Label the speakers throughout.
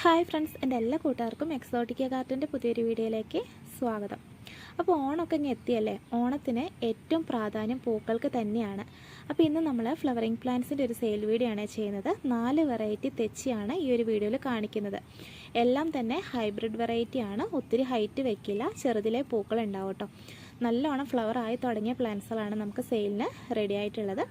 Speaker 1: Hi friends എന്റെ എല്ലാ കൂട്ടുകാർക്കും എക്സോട്ടിക്ക ഗാർഡന്റെ പുതിയൊരു വീഡിയോയിലേക്ക് സ്വാഗതം. അപ്പോൾ ഓണമൊക്കെ ഇങ്ങനെ എത്തിയല്ലേ? ഓണത്തിന് ഏറ്റവും പ്രാധാന്യം പൂക്കൾക്ക് തന്നെയാണ്. അപ്പോൾ ഇന്ന് നമ്മൾ ഫ്ലവറിങ് പ്ലാന്റ്സിന്റെ ഒരു സെയിൽ വീഡിയോ ആണ് ചെയ്യുന്നത്. നാല് വെറൈറ്റി തെച്ചിയാണ് ഈ ഒരു വീഡിയോയിൽ കാണിക്കുന്നത്. എല്ലാം തന്നെ ഹൈബ്രിഡ് വെറൈറ്റിയാണ് ഒത്തിരി ഹൈറ്റ് വെക്കില്ല. ചെറുതിലെ പൂക്കൾ ഉണ്ടാവും കേട്ടോ നല്ലോണം ഫ്ലവർ ആയി തുടങ്ങിയ പ്ലാന്റ്സുകളാണ് നമുക്ക് സെയിലിന് റെഡി ആയിട്ടുള്ളത്.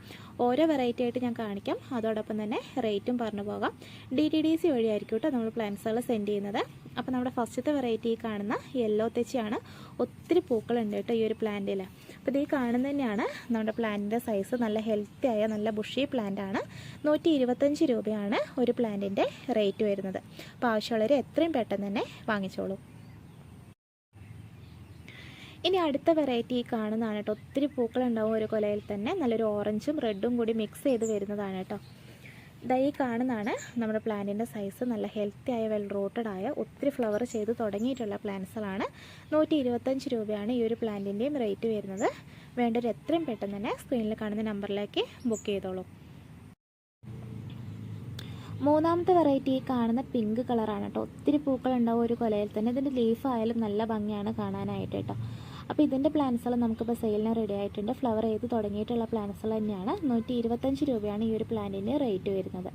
Speaker 1: ഓരോ വെറൈറ്റി ആയിട്ട് ഞാൻ കാണിക്കാം. അതോടൊപ്പം തന്നെ റേറ്റും പറഞ്ഞു പോകാം. ഡി ടി ഡി സി വഴിയായിരിക്കും കേട്ടോ നമ്മൾ പ്ലാന്റ്സുകൾ സെൻഡ് ചെയ്യുന്നത്. അപ്പോൾ നമ്മുടെ ഫസ്റ്റത്തെ വെറൈറ്റി കാണുന്ന യെല്ലോ തെച്ചിയാണ്. ഒത്തിരി പൂക്കളുണ്ട് കേട്ടോ ഈ ഒരു പ്ലാന്റിൽ അപ്പോൾ ഇത് ഈ കാണുന്നത് തന്നെയാണ്. നമ്മുടെ പ്ലാന്റിന്റെ സൈസ് നല്ല ഹെൽത്തി ആയ നല്ല ബുഷി പ്ലാന്റ് ആണ്. നൂറ്റി ഇരുപത്തഞ്ച് രൂപയാണ് ഒരു പ്ലാന്റിന്റെ റേറ്റ് വരുന്നത്. അപ്പോൾ ആവശ്യമുള്ളവർ എത്രയും പെട്ടെന്ന് തന്നെ വാങ്ങിച്ചോളൂ. ഇനി അടുത്ത വെറൈറ്റി കാണുന്നതാണ് കേട്ടോ. ഒത്തിരി പൂക്കളുണ്ടാവും ഒരു കൊലയിൽ തന്നെ. നല്ലൊരു ഓറഞ്ചും റെഡും കൂടി മിക്സ് ചെയ്ത് വരുന്നതാണ് കേട്ടോ. ഇതാ ഈ കാണുന്നതാണ് നമ്മുടെ പ്ലാന്റിന്റെ സൈസ് നല്ല ഹെൽത്തി ആയ വെൽ റൂട്ടഡ് ആയ ഒത്തിരി ഫ്ലവർ ചെയ്ത് തുടങ്ങിയിട്ടുള്ള പ്ലാന്റ്സുകളാണ് നൂറ്റി ഇരുപത്തഞ്ച് രൂപയാണ് ഈ ഒരു പ്ലാന്റിന്റെയും റേറ്റ് വരുന്നത്. വേണ്ടവർ എത്രയും പെട്ടെന്ന് തന്നെ സ്ക്രീനിൽ കാണുന്ന നമ്പറിലേക്ക് ബുക്ക് ചെയ്തോളൂ. മൂന്നാമത്തെ വെറൈറ്റി കാണുന്ന പിങ്ക് കളറാണ് കേട്ടോ. ഒത്തിരി പൂക്കളുണ്ടാവും ഒരു കൊലയിൽ തന്നെ. ഇതിന്റെ ലീഫ് ആയാലും നല്ല ഭംഗിയാണ് കാണാനായിട്ട് കേട്ടോ. അപ്പോൾ ഇതിന്റെ പ്ലാന്റ്സുകൾ നമുക്കിപ്പോൾ സെയിലിന് റെഡി ആയിട്ടുണ്ട്. ഫ്ലവർ ചെയ്ത് തുടങ്ങിയിട്ടുള്ള പ്ലാന്റ്സുകൾ തന്നെയാണ്. നൂറ്റി ഇരുപത്തഞ്ച് രൂപയാണ് ഈ ഒരു പ്ലാന്റിന് റേറ്റ് വരുന്നത്.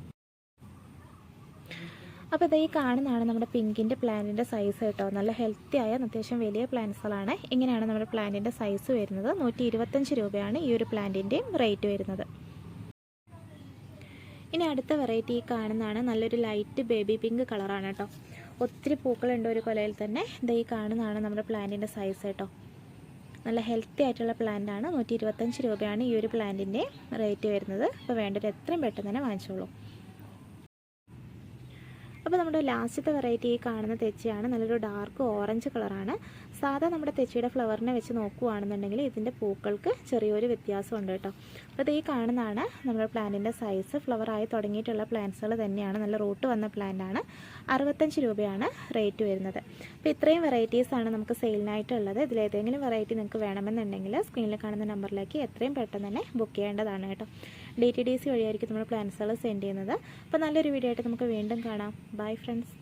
Speaker 1: അപ്പോൾ ഇത് ഈ കാണുന്നതാണ് നമ്മുടെ പിങ്കിന്റെ പ്ലാന്റിന്റെ സൈസ് കേട്ടോ. നല്ല ഹെൽത്തി ആയ അത്യാവശ്യം വലിയ പ്ലാന്റ്സുകളാണ് ഇങ്ങനെയാണ് നമ്മുടെ പ്ലാന്റിന്റെ സൈസ് വരുന്നത്. നൂറ്റി ഇരുപത്തഞ്ച് രൂപയാണ് ഈ ഒരു പ്ലാന്റിന്റെയും റേറ്റ് വരുന്നത്. ഇനി അടുത്ത വെറൈറ്റി ഈ കാണുന്നതാണ്. നല്ലൊരു ലൈറ്റ് ബേബി പിങ്ക് കളറാണ് കേട്ടോ. ഒത്തിരി പൂക്കളുണ്ട് ഒരു കൊലയിൽ തന്നെ. ഇത് ഈ കാണുന്നതാണ് നമ്മുടെ പ്ലാന്റിന്റെ സൈസ് കേട്ടോ. നല്ല ഹെൽത്തി ആയിട്ടുള്ള പ്ലാന്റ് ആണ്. നൂറ്റി രൂപയാണ് ഈ ഒരു പ്ലാന്റിന്റെ റേറ്റ് വരുന്നത്. അപ്പോൾ വേണ്ടത് എത്രയും പെട്ടെന്ന് തന്നെ വാങ്ങിച്ചോളൂ. അപ്പോൾ നമ്മുടെ ലാസ്റ്റത്തെ വെറൈറ്റി ഈ കാണുന്ന തെച്ചയാണ്. നല്ലൊരു ഡാർക്ക് ഓറഞ്ച് കളറാണ് സാധാ നമ്മുടെ തെച്ചിയുടെ ഫ്ലവറിനെ വെച്ച് നോക്കുകയാണെന്നുണ്ടെങ്കിൽ ഇതിന്റെ പൂക്കൾക്ക് ചെറിയൊരു വ്യത്യാസമുണ്ട് കേട്ടോ. അപ്പോൾ ഈ കാണുന്നതാണ് നമ്മുടെ പ്ലാന്റിന്റെ സൈസ് ഫ്ലവറായി തുടങ്ങിയിട്ടുള്ള പ്ലാന്റ്സുകൾ തന്നെയാണ്. നല്ല റൂട്ട് വന്ന പ്ലാന്റ് ആണ്. അറുപത്തഞ്ച് രൂപയാണ് റേറ്റ് വരുന്നത്. അപ്പോൾ ഇത്രയും വെറൈറ്റീസാണ് നമുക്ക് സെയിലിനായിട്ടുള്ളത് ഇതിലേതെങ്കിലും വെറൈറ്റി നിങ്ങൾക്ക് വേണമെന്നുണ്ടെങ്കിൽ സ്ക്രീനിൽ കാണുന്ന നമ്പറിലേക്ക് എത്രയും പെട്ടെന്ന് തന്നെ ബുക്ക് ചെയ്യേണ്ടതാണ് കേട്ടോ. ഡി ടി ഡി സി വഴിയായിരിക്കും നമ്മൾ പ്ലാൻസുകൾ സെൻഡ് ചെയ്യുന്നത്. അപ്പോൾ നല്ലൊരു വീഡിയോ ആയിട്ട് നമുക്ക് വീണ്ടും കാണാം. Bye friends